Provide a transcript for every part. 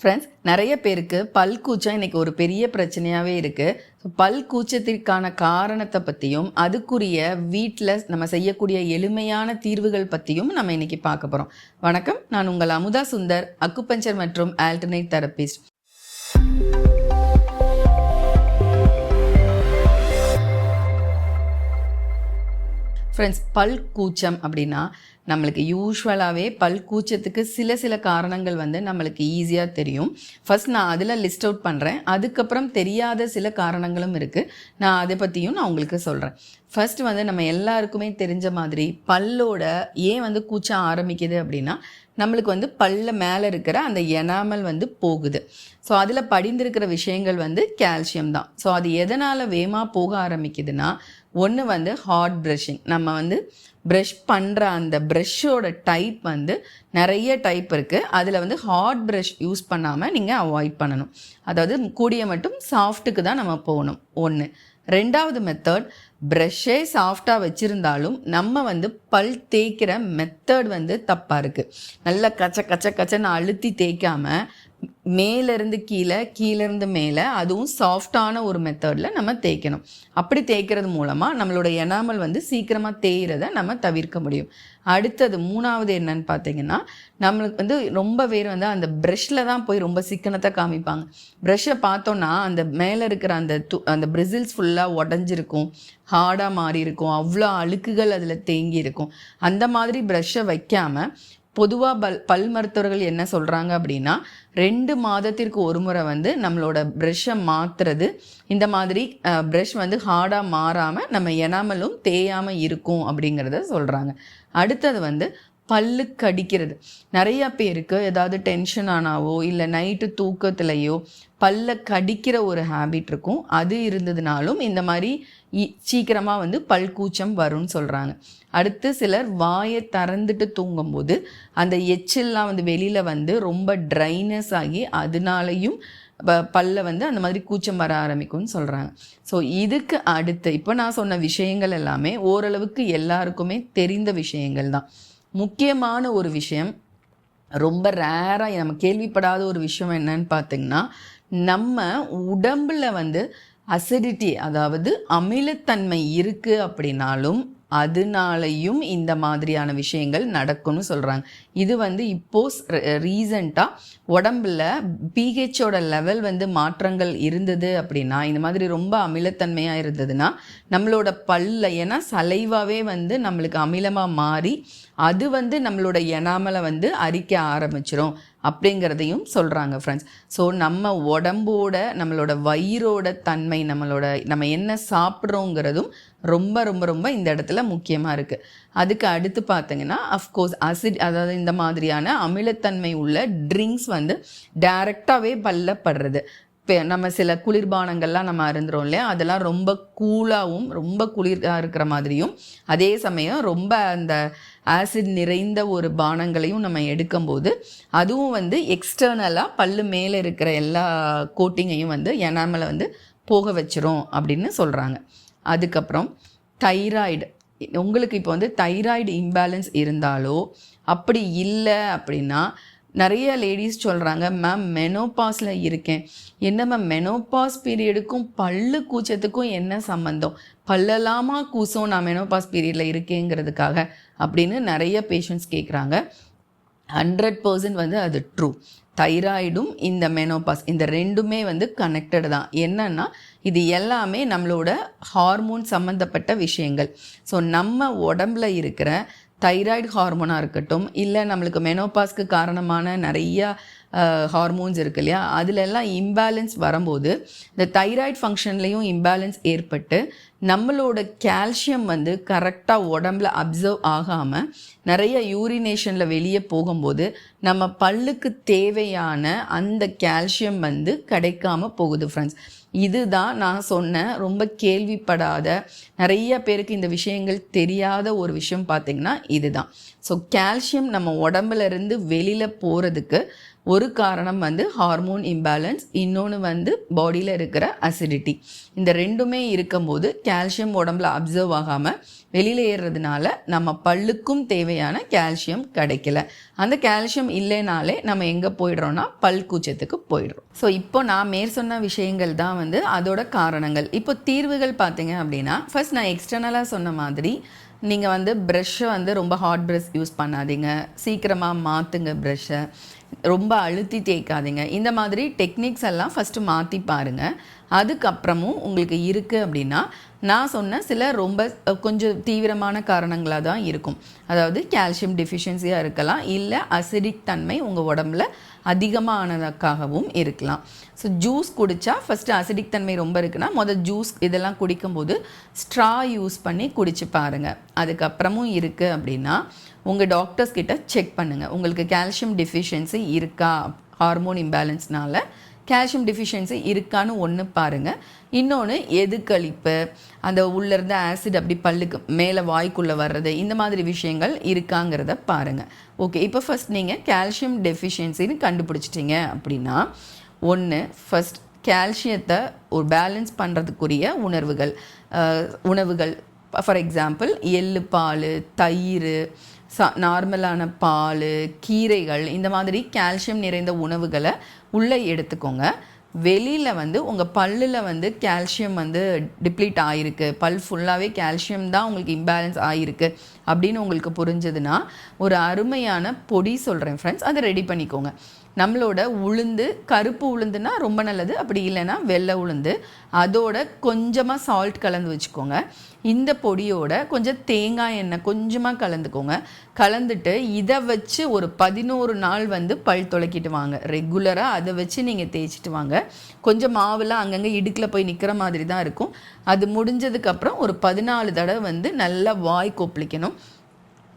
Friends நிறைய பேருக்கு பல் கூச்சம் இன்னைக்கு ஒரு பெரிய பிரச்சனையாகவே இருக்குது பல் கூச்சத்திற்கான காரணத்தை பற்றியும் அதுக்குரிய வீட்டில் நம்ம செய்யக்கூடிய எளிமையான தீர்வுகள் பற்றியும் நம்ம இன்னைக்கு பார்க்க போகிறோம் வணக்கம் நான் உங்கள் அமுதா சுந்தர் அக்குபஞ்சர் மற்றும் ஆல்டர்னேட் தெரபிஸ்ட் ஃப்ரெண்ட்ஸ் பல் கூச்சம் அப்படின்னா நம்மளுக்கு யூஸ்வலாகவே பல் கூச்சத்துக்கு சில சில காரணங்கள் வந்து நம்மளுக்கு ஈஸியாக தெரியும். ஃபர்ஸ்ட் நான் அதில் லிஸ்ட் அவுட் பண்ணுறேன் அதுக்கப்புறம் தெரியாத சில காரணங்களும் இருக்குது நான் அதை பற்றியும் நான் உங்களுக்கு சொல்கிறேன் ஃபர்ஸ்ட் வந்து நம்ம எல்லாருக்குமே தெரிஞ்ச மாதிரி பல்லோட ஏன் வந்து கூச்சம் ஆரம்பிக்குது அப்படின்னா நம்மளுக்கு வந்து பல்ல மேலே இருக்கிற அந்த எனாமல் வந்து போகுது. ஸோ அதில் படிந்திருக்கிற விஷயங்கள் வந்து கால்சியம் தான். ஸோ அது எதனால் வேகமாக போக ஆரம்பிக்குதுன்னா ஒன்று வந்து ஹார்ட் ப்ரஷிங் நம்ம வந்து ப்ரஷ் பண்ணுற அந்த ப்ரஷ்ஷோட டைப் வந்து நிறைய டைப் இருக்குது அதில் வந்து ஹார்ட் ப்ரஷ் யூஸ் பண்ணாமல் நீங்கள் அவாய்ட் பண்ணணும். அதாவது கூடிய மட்டும் சாஃப்ட்டுக்கு தான் நம்ம போகணும். ஒன்று ரெண்டாவது மெத்தட் ப்ரெஷ்ஷே சாஃப்டாக வச்சுருந்தாலும் நம்ம வந்து பல் தேய்க்கிற மெத்தட் வந்து தப்பாக இருக்குது நல்லா கச்ச கச்ச கச்சன்னு அழுத்தி தேய்க்காம மேலேருந்து கீழே கீழேருந்து மேலே அதுவும் சாஃப்டான ஒரு மெத்தடில் நம்ம தேய்க்கணும். அப்படி தேய்க்கிறது மூலமாக நம்மளோட எனாமல் வந்து சீக்கிரமாக தேய்கிறத நம்ம தவிர்க்க முடியும். அடுத்தது மூணாவது என்னன்னு பார்த்தீங்கன்னா நம்மளுக்கு வந்து ரொம்ப பேர் வந்து அந்த ப்ரெஷ்ஷில் தான் போய் ரொம்ப சிக்கனத்தை காமிப்பாங்க. ப்ரெஷ்ஷை பார்த்தோன்னா அந்த மேலே இருக்கிற அந்த து அந்த பிரிசில்ஸ் ஃபுல்லாக உடஞ்சிருக்கும். ஹார்டாக மாறி இருக்கும் அவ்வளோ அழுக்குகள் அதில் தேங்கி இருக்கும் அந்த மாதிரி ப்ரெஷ்ஷை வைக்காமல் பொதுவாக பல் பல் மருத்துவர்கள் என்ன சொல்கிறாங்க அப்படின்னா ரெண்டு மாதத்திற்கு ஒரு முறை வந்து நம்மளோட ப்ரெஷ்ஷை மாற்றுறது இந்த மாதிரி ப்ரெஷ் வந்து ஹார்டாக மாறாமல் நம்ம எனாமலும் தேயாமல் இருக்கும் அப்படிங்கிறத சொல்கிறாங்க அடுத்தது வந்து பல்லு கடிக்கிறது நிறைய பேருக்கு ஏதாவது டென்ஷன் ஆனாவோ இல்லை நைட்டு தூக்கத்துலையோ பல்ல கடிக்கிற ஒரு ஹேபிட் இருக்கும். அது இருந்ததுனாலும் இந்த மாதிரி சீக்கிரமாக வந்து பல்கூச்சம் வரும்னு சொல்கிறாங்க அடுத்து சிலர் வாயை திறந்துட்டு தூங்கும்போது அந்த எச்சில்லாம் வந்து வெளியில் வந்து ரொம்ப ட்ரைனஸ் ஆகி அதனாலையும் பல்ல வந்து அந்த மாதிரி கூச்சம் வர ஆரம்பிக்கும்னு சொல்கிறாங்க ஸோ இதுக்கு அடுத்து இப்போ நான் சொன்ன விஷயங்கள் எல்லாமே ஓரளவுக்கு எல்லாருக்குமே தெரிந்த விஷயங்கள் தான். முக்கியமான ஒரு விஷயம் ரொம்ப ரேராக நம்ம கேள்விப்படாத ஒரு விஷயம் என்னன்னு பார்த்திங்கன்னா நம்ம உடம்பில் வந்து அசிடிட்டி அதாவது அமிலத்தன்மை இருக்குது அப்படின்னாலும் அதனாலையும் இந்த மாதிரியான விஷயங்கள் நடக்கும்னு சொல்கிறாங்க இது வந்து இப்போ ரீசண்டாக உடம்புல பிஹெச்சோட லெவல் வந்து மாற்றங்கள் இருந்தது அப்படின்னா இந்த மாதிரி ரொம்ப அமிலத்தன்மையாக இருந்ததுன்னா நம்மளோட பல்ல ஏன்னா சலைவாவே வந்து நம்மளுக்கு அமிலமாக மாறி அது வந்து நம்மளோட எனாமலை வந்து அரிக்க ஆரம்பிச்சிரும் அப்படிங்கிறதையும் சொல்கிறாங்க ஃப்ரெண்ட்ஸ் ஸோ நம்ம உடம்போட நம்மளோட வயிறோட தன்மை நம்மளோட நம்ம என்ன சாப்பிட்றோங்கிறதும் ரொம்ப ரொம்ப ரொம்ப இந்த இடத்துல முக்கியமாக இருக்குது அதுக்கு அடுத்து பார்த்தீங்கன்னா அஃப்கோர்ஸ் அசிட் அதாவது இந்த மாதிரியான அமிலத்தன்மை உள்ள ட்ரிங்க்ஸ் வந்து டைரெக்டாகவே பல்லப்படுறது. நம்ம சில குளிர்பானங்கள்லாம் நம்ம அருந்துறோம் இல்லையா? அதெல்லாம் ரொம்ப கூலாகவும் ரொம்ப குளிராக இருக்கிற மாதிரியும் அதே சமயம் ரொம்ப அந்த ஆசிட் நிறைந்த ஒரு பானங்களையும் நம்ம எடுக்கும்போது அதுவும் வந்து எக்ஸ்டர்னலாக பல்லு மேலே இருக்கிற எல்லா கோட்டிங்கையும் வந்து எனாமலை வந்து போக வச்சிரும் அப்படின்னு சொல்கிறாங்க அதுக்கப்புறம் தைராய்டு. உங்களுக்கு இப்போ வந்து தைராய்டு இம்பேலன்ஸ் இருந்தாலோ அப்படி இல்லை அப்படின்னா நிறைய லேடிஸ் சொல்கிறாங்க மேம் மெனோபாஸில் இருக்கேன். என்ன மேம் மெனோபாஸ் பீரியடுக்கும் பல்லு கூச்சத்துக்கும் என்ன சம்மந்தம் பல்லலாமா கூசம் நான் மெனோபாஸ் பீரியடில் இருக்கேங்கிறதுக்காக? அப்படின்னு நிறைய பேஷண்ட்ஸ் கேட்குறாங்க ஹண்ட்ரட் பர்சன்ட் வந்து அது ட்ரூ தைராய்டும் இந்த மெனோபாஸ் இந்த ரெண்டுமே வந்து கனெக்டடு தான். என்னன்னா இது எல்லாமே நம்மளோட ஹார்மோன் சம்மந்தப்பட்ட விஷயங்கள். ஸோ நம்ம உடம்புல இருக்கிற தைராய்டு ஹார்மோனாக இருக்கட்டும் இல்லை நம்மளுக்கு மெனோபாஸ்க்கு காரணமான நிறையா ஹார்மோன்ஸ் இருக்கு இல்லையா? அதிலெல்லாம் இம்பேலன்ஸ் வரும்போது இந்த தைராய்டு ஃபங்க்ஷன்லேயும் இம்பேலன்ஸ் ஏற்பட்டு நம்மளோட கால்சியம் வந்து கரெக்டாக உடம்புல அப்சர்வ் ஆகாமல் நிறைய யூரினேஷனில் வெளியே போகும்போது நம்ம பல்லுக்கு தேவையான அந்த கால்சியம் வந்து கிடைக்காம போகுது ஃப்ரெண்ட்ஸ் இதுதான் நான் சொன்ன ரொம்ப கேள்விப்படாத நிறைய பேருக்கு இந்த விஷயங்கள் தெரியாத ஒரு விஷயம் பார்த்திங்கன்னா இதுதான். ஸோ கால்சியம் நம்ம உடம்புல இருந்து வெளியில் போகிறதுக்கு ஒரு காரணம் வந்து ஹார்மோன் இம்பேலன்ஸ் இன்னொன்று வந்து பாடியில் இருக்கிற அசிடிட்டி இந்த ரெண்டுமே இருக்கும்போது கால்சியம் உடம்புல அப்சர்வ் ஆகாமல் வெளியில் ஏறுறதுனால நம்ம பல்லுக்கும் தேவையான கால்சியம் கிடைக்கல. அந்த கால்சியம் இல்லைனாலே நம்ம எங்கே போயிடுறோம்னா பல் கூச்சத்துக்கு போயிடுறோம். ஸோ இப்போ நான் மேற் சொன்ன விஷயங்கள் தான் வந்து அதோட காரணங்கள். இப்போ தீர்வுகள் பார்த்தீங்க அப்படின்னா ஃபர்ஸ்ட் நான் எக்ஸ்டர்னலாக சொன்ன மாதிரி நீங்கள் வந்து ப்ரெஷ்ஷை வந்து ரொம்ப ஹாட் ப்ரெஷ் யூஸ் பண்ணாதீங்க. சீக்கிரமாக மாற்றுங்க ப்ரெஷ்ஷை ரொம்ப அழுத்தி தேய்க்காதீங்க. இந்த மாதிரி டெக்னிக்ஸ் எல்லாம் ஃபஸ்ட்டு மாற்றி பாருங்கள் அதுக்கப்புறமும் உங்களுக்கு இருக்குது அப்படின்னா நான் சொன்ன சில ரொம்ப கொஞ்சம் தீவிரமான காரணங்களாக தான் இருக்கும். அதாவது கால்சியம் டெஃபிஷியன்சியாக இருக்கலாம் இல்லை அசிடிக் தன்மை உங்கள் உடம்புல அதிகமானதுக்காகவும் இருக்கலாம். ஸோ ஜூஸ் குடித்தா ஃபஸ்ட்டு அசிடிக் தன்மை ரொம்ப இருக்குன்னா மொதல் ஜூஸ் இதெல்லாம் குடிக்கும்போது ஸ்ட்ரா யூஸ் பண்ணி குடிச்சு பாருங்கள் அதுக்கப்புறமும் இருக்குது அப்படின்னா உங்கள் டாக்டர்ஸ் கிட்ட செக் பண்ணுங்கள் உங்களுக்கு கால்சியம் டெஃபிஷியன்சி இருக்கா? ஹார்மோன் இம்பேலன்ஸ்னால கால்சியம் டெஃபிஷியன்சி இருக்கான்னு ஒன்று பாருங்கள் இன்னொன்று எது கழிப்பு? அந்த உள்ளேருந்து ஆசிட் அப்படி பல்லுக்கு மேலே வாய்க்குள்ளே வர்றது இந்த மாதிரி விஷயங்கள் இருக்காங்கிறத பாருங்கள் ஓகே இப்போ ஃபஸ்ட் நீங்கள் கால்சியம் டெஃபிஷியன்சின்னு கண்டுபிடிச்சிட்டிங்க அப்படின்னா ஒன்று ஃபஸ்ட் கால்சியத்தை ஒரு பேலன்ஸ் பண்ணுறதுக்குரிய உணர்வுகள் உணவுகள். ஃபார் எக்ஸாம்பிள் எள்ளு பால் தயிர் சா நார்மலான பால் கீரைகள் இந்த மாதிரி கால்சியம் நிறைந்த உணவுகளை உள்ளே எடுத்துக்கோங்க. வெளியில் வந்து உங்கள் பல்லில் வந்து கால்சியம் வந்து டிப்ளீட் ஆகிருக்கு பல் ஃபுல்லாகவே கால்சியம் தான் உங்களுக்கு இம்பேலன்ஸ் ஆகிருக்கு அப்படின்னு உங்களுக்கு புரிஞ்சதுன்னா ஒரு அருமையான பொடி சொல்கிறேன் ஃப்ரெண்ட்ஸ் அதை ரெடி பண்ணிக்கோங்க. நம்மளோட உளுந்து கருப்பு உளுந்துனா ரொம்ப நல்லது. அப்படி இல்லைன்னா வெள்ளை உளுந்து. அதோட கொஞ்சமாக சால்ட் கலந்து வச்சுக்கோங்க. இந்த பொடியோட கொஞ்சம் தேங்காய் எண்ணெய் கொஞ்சமாக கலந்துக்கோங்க. கலந்துட்டு இதை வச்சு ஒரு பதினோரு நாள் வந்து பல் துளக்கிட்டு வாங்க. ரெகுலராக அதை வச்சு நீங்கள் தேய்ச்சிட்டு வாங்க. கொஞ்சம் மாவுலாம் அங்கங்கே இடுக்கில் போய் நிற்கிற மாதிரி தான் இருக்கும். அது முடிஞ்சதுக்கப்புறம் ஒரு பதினாலு தடவை வந்து நல்லா வாய் கொப்பளிக்கணும்.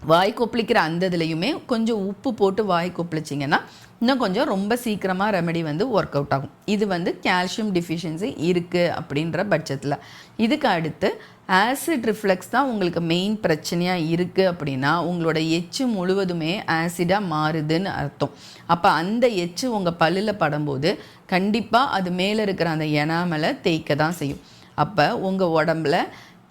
வாய் கொப்பளிக்கிற அந்த இதுலையுமே கொஞ்சம் உப்பு போட்டு வாய் கொப்பளிச்சிங்கன்னா இன்னும் கொஞ்சம் ரொம்ப சீக்கிரமாக ரெமெடி வந்து ஒர்க் அவுட் ஆகும். இது வந்து கால்சியம் டிஃபிஷியன்சி இருக்குது அப்படின்ற பட்சத்தில். இதுக்கு அடுத்து ஆசிட் ரிஃப்ளெக்ஸ் தான் உங்களுக்கு மெயின் பிரச்சனையாக இருக்குது அப்படின்னா உங்களோட எச்சு முழுவதுமே ஆசிடாக மாறுதுன்னு அர்த்தம். அப்போ அந்த எச்சு உங்கள் பல்லில் படும்போது கண்டிப்பாக அது மேலே இருக்கிற அந்த எனாமலை தேய்க்க தான் செய்யும். அப்போ உங்கள் உடம்புல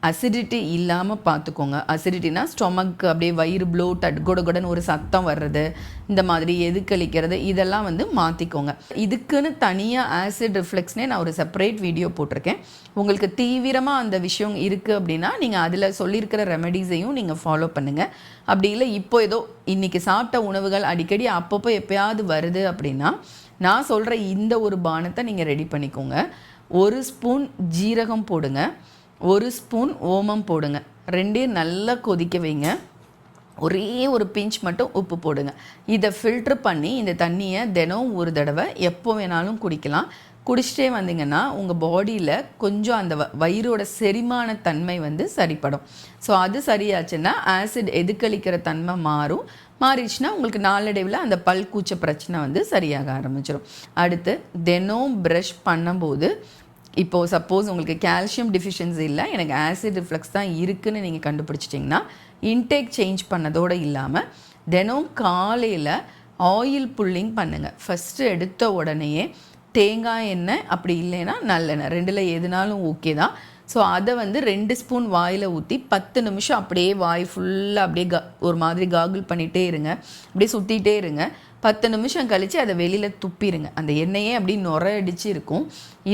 அசிடிட்டி இல்லாமல் பார்த்துக்கோங்க அசிடிட்டினா ஸ்டொமக் அப்படியே வயிறு ப்ளோட் குடகுடன்னு ஒரு சத்தம் வர்றது இந்த மாதிரி எதுக்களிக்கிறது இதெல்லாம் வந்து மாற்றிக்கோங்க இதுக்குன்னு தனியாக ஆசிட் ரிஃப்ளெக்ஸ்னே நான் ஒரு செப்பரேட் வீடியோ போட்டிருக்கேன். உங்களுக்கு தீவிரமாக அந்த விஷயம் இருக்குது அப்படின்னா நீங்கள் அதில் சொல்லியிருக்கிற ரெமெடிஸையும் நீங்கள் ஃபாலோ பண்ணுங்கள் அப்படி இல்லை இப்போ ஏதோ இன்றைக்கி சாப்பிட்ட உணவுகள் அடிக்கடி அப்பப்போ எப்பயாவது வருது அப்படின்னா நான் சொல்கிற இந்த ஒரு பானத்தை நீங்கள் ரெடி பண்ணிக்கோங்க. ஒரு ஸ்பூன் ஜீரகம் போடுங்க. ஒரு ஸ்பூன் ஓமம் போடுங்க. ரெண்டையும் நல்லா கொதிக்க வைங்க. ஒரே ஒரு பிஞ்ச் மட்டும் உப்பு போடுங்க. இதை ஃபில்ட்ரு பண்ணி இந்த தண்ணியை தினம் ஒரு தடவை எப்போ வேணாலும் குடிக்கலாம். குடிச்சிட்டே வந்தீங்கன்னா உங்கள் பாடியில் கொஞ்சம் அந்த வ- வயிறோட செரிமான தன்மை வந்து சரிப்படும். ஸோ அது சரியாச்சுன்னா ஆசிட் எதுக்களிக்கிற தன்மை மாறும். மாறிடுச்சுன்னா உங்களுக்கு நாளடைவில் அந்த பல் கூச்ச பிரச்சனை வந்து சரியாக ஆரம்பிச்சிடும் அடுத்து தினம் ப்ரஷ் பண்ணும்போது இப்போது சப்போஸ் உங்களுக்கு கால்சியம் டிஃபிஷியன்சி இல்லை எனக்கு ஆசிட் ரிஃப்ளெக்ஸ் தான் இருக்குதுன்னு நீங்கள் கண்டுபிடிச்சிட்டிங்கன்னா இன்டேக் சேஞ்ச் பண்ணதோடு இல்லாமல் தினம் காலையில் ஆயில் புல்லிங் பண்ணுங்கள் ஃபஸ்ட்டு எடுத்த உடனேயே தேங்காய் எண்ணெய் அப்படி இல்லைன்னா நல்லெண்ணெய். ரெண்டில் எதுனாலும் ஓகே தான். ஸோ அதை வந்து ரெண்டு ஸ்பூன் வாயில் ஊற்றி பத்து நிமிஷம் அப்படியே வாய் ஃபுல்லாக அப்படியே க ஒரு மாதிரி காகுல் பண்ணிகிட்டே இருங்க. அப்படியே சுற்றிட்டே இருங்க. பத்து நிமிஷம் கழித்து அதை வெளியில் துப்பிடுங்க அந்த எண்ணெயே அப்படி நுர இருக்கும்.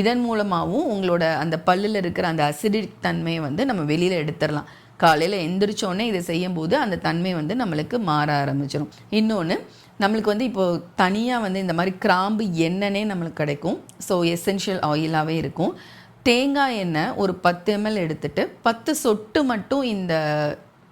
இதன் மூலமாகவும் உங்களோட அந்த பல்லில் இருக்கிற அந்த அசிடிக் தன்மையை வந்து நம்ம வெளியில் எடுத்துடலாம் காலையில் எந்திரிச்சோடனே இதை செய்யும்போது அந்த தன்மை வந்து நம்மளுக்கு மாற ஆரம்பிச்சிடும் இன்னொன்று நம்மளுக்கு வந்து இப்போது தனியாக வந்து இந்த மாதிரி கிராம்பு எண்ணெயே நம்மளுக்கு கிடைக்கும். ஸோ எசென்ஷியல் ஆயிலாகவே இருக்கும். தேங்காய் எண்ணெய் ஒரு பத்து எம்எல் எடுத்துட்டு பத்து சொட்டு மட்டும் இந்த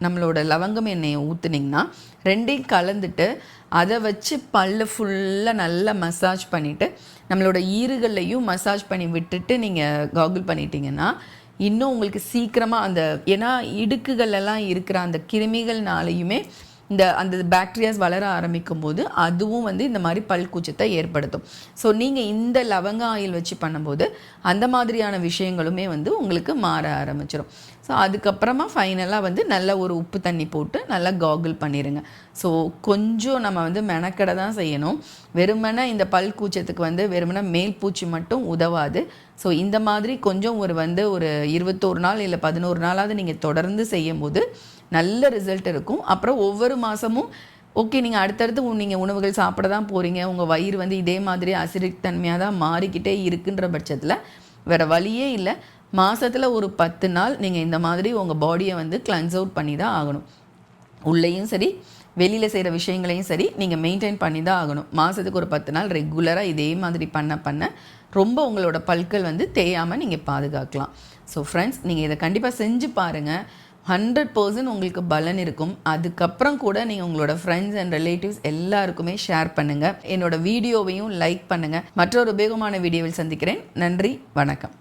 நம்மளோட லவங்கம் எண்ணெயை ஊற்றுனீங்கன்னா ரெண்டையும் கலந்துட்டு அதை வச்சு பல்லு ஃபுல்லாக நல்லா மசாஜ் பண்ணிவிட்டு நம்மளோட ஈறுகள்லையும் மசாஜ் பண்ணி விட்டுட்டு நீங்கள் காகுல் பண்ணிட்டீங்கன்னா இன்னும் உங்களுக்கு சீக்கிரமாக அந்த ஏன்னா இடுக்குகள் எல்லாம் இருக்கிற அந்த கிருமிகள்னாலையுமே இந்த அந்த பாக்டீரியாஸ் வளர ஆரம்பிக்கும் போது அதுவும் வந்து இந்த மாதிரி பல் கூச்சத்தை ஏற்படுத்தும். ஸோ நீங்கள் இந்த லவங்க ஆயில் வச்சு பண்ணும்போது அந்த மாதிரியான விஷயங்களுமே வந்து உங்களுக்கு மாற ஆரம்பிச்சிடும் ஸோ அதுக்கப்புறமா ஃபைனலாக வந்து நல்ல ஒரு உப்பு தண்ணி போட்டு நல்லா காகுல் பண்ணிடுங்க ஸோ கொஞ்சம் நம்ம வந்து மெனக்கடை தான் செய்யணும். வெறுமனே இந்த பல் கூச்சத்துக்கு வந்து வெறுமனே மேல் பூச்சி மட்டும் உதவாது. ஸோ இந்த மாதிரி கொஞ்சம் ஒரு வந்து ஒரு இருபத்தோரு நாள் இல்லை பதினோரு நாளாவது நீங்கள் தொடர்ந்து செய்யும்போது நல்ல ரிசல்ட் இருக்கும் அப்புறம் ஒவ்வொரு மாதமும் ஓகே நீங்கள் அடுத்தடுத்து நீங்கள் உணவுகள் சாப்பிட தான் போகிறீங்க உங்கள் வயிறு வந்து இதே மாதிரி அசிடிக் தன்மையாக தான் மாறிக்கிட்டே இருக்குன்ற பட்சத்தில் வேறு வழியே இல்லை. மாதத்தில் ஒரு பத்து நாள் நீங்கள் இந்த மாதிரி உங்கள் பாடியை வந்து கிளன்ஸ் அவுட் பண்ணி தான் ஆகணும். உள்ளேயும் சரி வெளியில் செய்கிற விஷயங்களையும் சரி நீங்கள் மெயின்டைன் பண்ணி தான் ஆகணும். மாதத்துக்கு ஒரு பத்து நாள் ரெகுலராக இதே மாதிரி பண்ண பண்ண ரொம்ப உங்களோட பல்கள் வந்து தேயாமல் நீங்கள் பாதுகாக்கலாம். ஸோ ஃப்ரெண்ட்ஸ் நீங்கள் இதை கண்டிப்பாக செஞ்சு பாருங்கள் ஹண்ட்ரட் பர்சன்ட் உங்களுக்கு பலன் இருக்கும். அதுக்கப்புறம் கூட நீங்கள் உங்களோட ஃப்ரெண்ட்ஸ் அண்ட் ரிலேட்டிவ்ஸ் எல்லாருக்குமே ஷேர் பண்ணுங்கள் என்னோட வீடியோவையும் லைக் பண்ணுங்கள் மற்றொரு உபயோகமான வீடியோவில் சந்திக்கிறேன். நன்றி வணக்கம்.